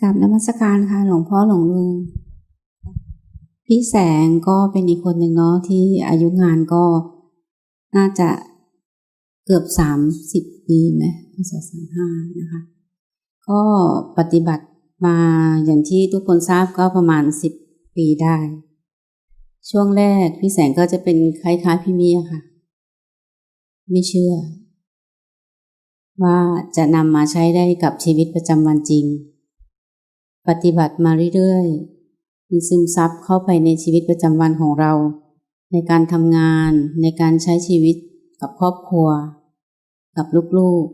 กราบนมัสการค่ะหลวงพ่อหลวงลุงพี่แสงก็เป็นอีกคนหนึ่งเนาะที่อายุงานก็น่าจะเกือบสามสิบปีไหมพศสามห้านะคะ ก็ปฏิบัติมาอย่างที่ทุกคนทราบก็ประมาณสิบปีได้ ช่วงแรกพี่แสงก็จะเป็นคล้ายๆพี่เมียค่ะ ไม่เชื่อ ว่าจะนำมาใช้ได้กับชีวิตประจำวันจริง ปฏิบัติมาเรื่อยๆมีซึมซับเข้าไปในชีวิตประจำวันของเรา ในการทำงานในการใช้ชีวิตกับครอบครัว กับลูก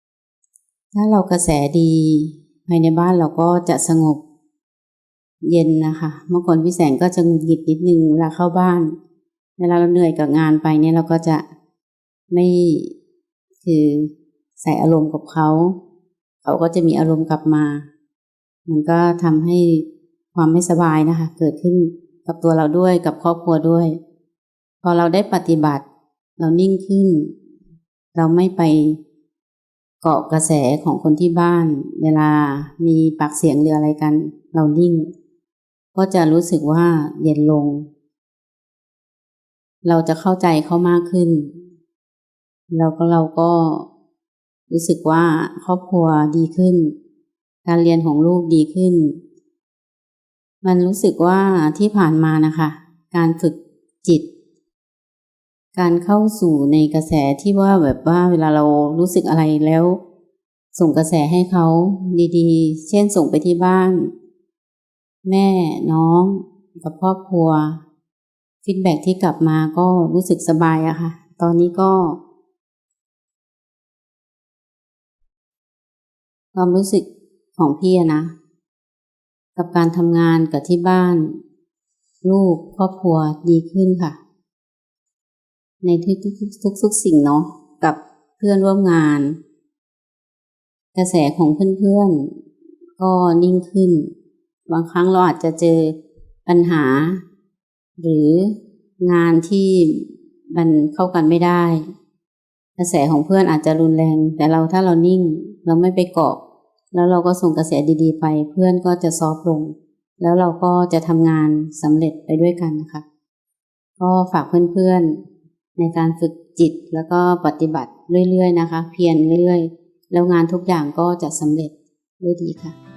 ๆ ถ้าเรากระแสดี ภายในบ้านเราก็จะสงบ เย็นนะคะ เมื่อก่อนพี่แสงก็จะหงุดหงิดนิดนึงเวลาเข้าบ้าน เวลาเราเหนื่อยกับงานไปเนี่ยเราก็จะไม่คือใส่อารมณ์กับเขา เขาก็จะมีอารมณ์กลับมา มันก็ทำให้ความไม่สบายนะคะ เกิดขึ้นกับตัวเราด้วยกับครอบครัวด้วย พอเราได้ปฏิบัติ เรานิ่งขึ้น เราไม่ไปเกาะกระแสของคนที่บ้าน เวลามีปากเสียงหรืออะไรกัน เรานิ่ง ก็จะรู้สึกว่าเย็นลง เราจะเข้าใจเขามากขึ้นแล้วก็เราก็รู้สึกว่าครอบครัวดีขึ้น การเรียนของลูกดีขึ้น มันรู้สึกว่าที่ผ่านมานะคะ การฝึกจิต การเข้าสู่ในกระแสที่ว่าแบบว่าเวลาเรารู้สึกอะไรแล้ว ส่งกระแสให้เขาดีๆ เช่นส่งไปที่บ้าน แม่น้องกับครอบครัวฟีดแบ็ที่กลับมาก็รู้สึกสบายอะค่ะ ตอนนี้ก็ความรู้สึก ของพี่นะ กับการทำงานกับที่บ้าน ลูกครอบครัวดีขึ้นค่ะ ในทุกทุกทุกสิ่งเนาะกับเพื่อนร่วมงาน กระแสของเพื่อนๆ ก็นิ่งขึ้น บางครั้งเราอาจจะเจอปัญหา หรืองานที่มันเข้ากันไม่ได้ กระแสของเพื่อนอาจจะรุนแรง แต่เราถ้าเรานิ่ง เราไม่ไปเกาะ แล้วเราก็ส่งกระแสดีๆ ไป เพื่อนก็จะซอฟลง แล้วเราก็จะทำงานสำเร็จไปด้วยกันนะคะ ก็ฝากเพื่อนๆ ในการฝึกจิตแล้วก็ปฏิบัติเรื่อยๆนะคะ เพียรเรื่อยๆ แล้วงานทุกอย่างก็จะสำเร็จด้วยดีค่ะ